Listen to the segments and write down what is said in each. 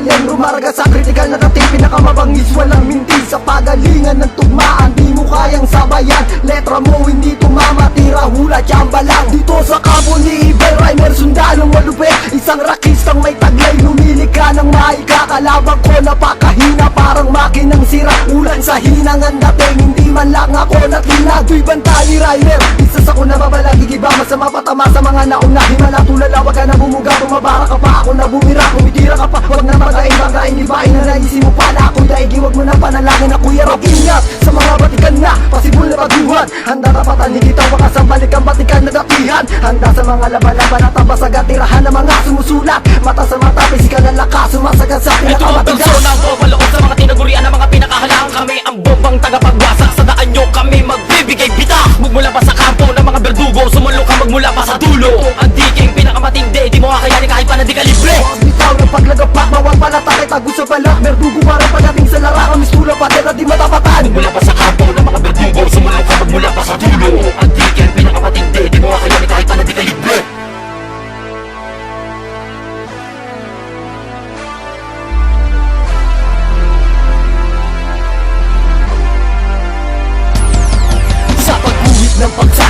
magaling Rumarga sa kritikal na dating Pinakamabangis. Walang minti Sa pagalingan ng tugmaan Di mo kayang sabayan. Letra mo hindi tumama. Tira hula tsamba lang. Dito sa kampo ni Ibel Rhymer sundalong malupit Isang rakistang may taglay. Lumili ka ng maika Kalabang ko. Napakahina Parang makinang sira. Ulan sa hinangan dating. Hindi man lang ako natinag Tuy banta ni Rhymer Isa sa ko nababalagi Iba masama patama sa mga nauna. Himala tulala Wag ka na bumuga. Bumabara ka pa. Ako na bumira Kumitira ka pa Wag na magain Bagain Ibain na naisip mo pala. Ako'y daigi Wag mo na panalangin Ako'y arap Ingat. Sa mga batikan na Pasibol na baguhan Handa tapatan Higitaw baka sa balik ang batikan na datihan Handa sa mga laban-laban At tabas agad tirahan ng mga sumusulat. Mata sa mata Pisikal na lakas Sumasagat sa Ito ang persona ang pumaloon sa mga tinagurian ng mga pinakahalang Kami ang bombang tagapagwasak Sa daan nyo kami magbibigay bitak Magmula pa sa kampo ng mga berdugo Sumulo ka magmula pa sa dulo. Ang diking pinakamatindi Di mo kakayanin kahit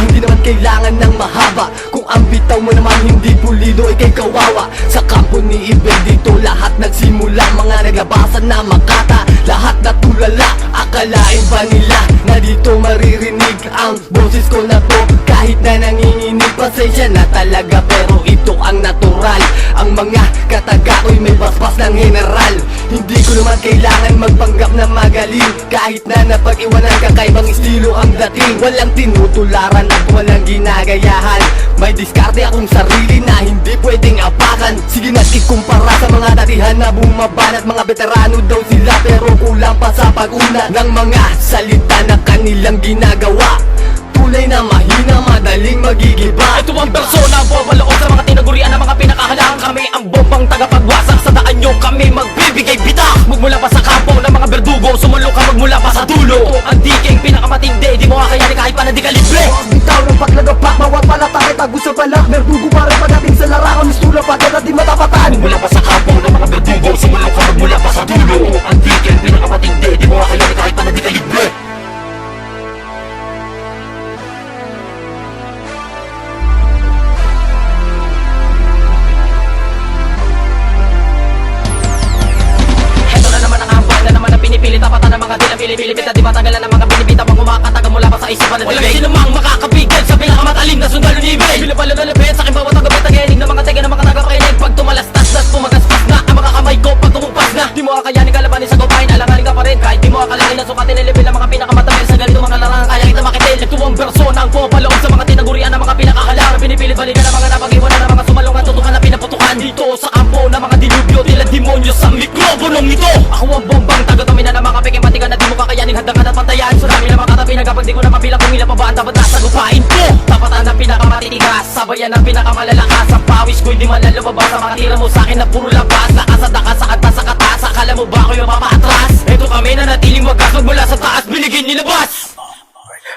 Hindi naman kailangan ng mahaba. Kung ang bitaw mo naman hindi pulido Ika'y kawawa. Sa kampo ni Ibel dito Lahat nagsimula. Mga naglabasan na makata Lahat natulala Akalain ba nila Na dito maririnig Ang boses ko na to. Kahit na nanginginig Pasensya na talaga Pero ito ang natural. Ang mga kataga ko'y may basbas ng general. Hindi ko naman kailangan magpanggap na magaling. Kahit na napag-iwanan kakaibang estilo ang dating Walang tinutularan at walang ginagayahan. May diskarte akong sarili na hindi pwedeng apakan. Sige na't ikumpara sa mga datihan na bumaban At mga veterano daw sila pero kulang pa sa pag-unat Ng mga salita na kanilang ginagawa. Tulay na mahina, madaling magigiba. Ito ang persona pumaloon sa mga tinagurian ng mga pinakahalang Kami ang bombang tagapagwasak. Sa daan nyo kami magbibigay bitak Magmula pa sa kampo ng mga berdugo Sumulo ka magmula pa sa dulo. Ang diking pinakamatindi Di mo kakayanin kahit pa na di ka libre. Bitaw ng paglagapak, bawat palatakay Tago sa balak, merdugo para Ng Na di matagalan ng mga binibita Pang umakataga mula pa sa isipan na Walang sinumang makakabigil Sa pinakamatalim na sundalo ni Ibig Binabalo na lapit sa aking bawat agabit Ang hening ng mga tega ng mga tagapakinig. Pag tumalastas na pumagaspas na Ang mga kamay ko pag tumupas na. Di mo kakayanin kalabanin sa kupain Alanganin ka pa rin. Kahit di mo akalain na sukatin Nilipil ang mga pinakamatabil Sa ganito mga larangan Kaya kita makitil Ito ang persona ang pumapaloon Sa mga tinagurian ng mga pinakahalang. Pinipilit balikan ng mga napag-iwanan kakayanin Hadlangan at pantayan Tsunami na makatabi Kapag di ko na mabilang Kung ilan pa ba ang dapat nasa gupain ko? Tapatan ng pinakamatitigas Sabayan ng pinakamalalakas. Ang pawis ko'y di man lalumabas Ang mga mo sa'kin na puro labas. Lakas at dakas sa kanta sa katas Akala mo ba ako yung mapaatras Ito kami na natiling wagas Magmula sa taas Binigin nilabas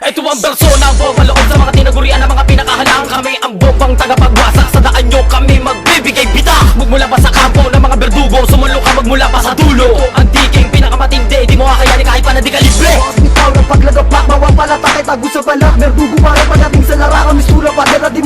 ito ang persona ang pumaloon sa mga tinagurian ng mga pinakahalang Kami. Ang bombang tagapagwasak Sa daan nyo kami magbibigay bitak Magmula pa sa kampo ng mga berdugo Sumulo ka magmula pa sa dulo. Ang pinakamatindi Di mo kakayanin kahit pa na di ka libre. Ikaw ng paglagapak, mawang palatake, tago sa balat Merdugo para panating sa larakan, mistura pa, di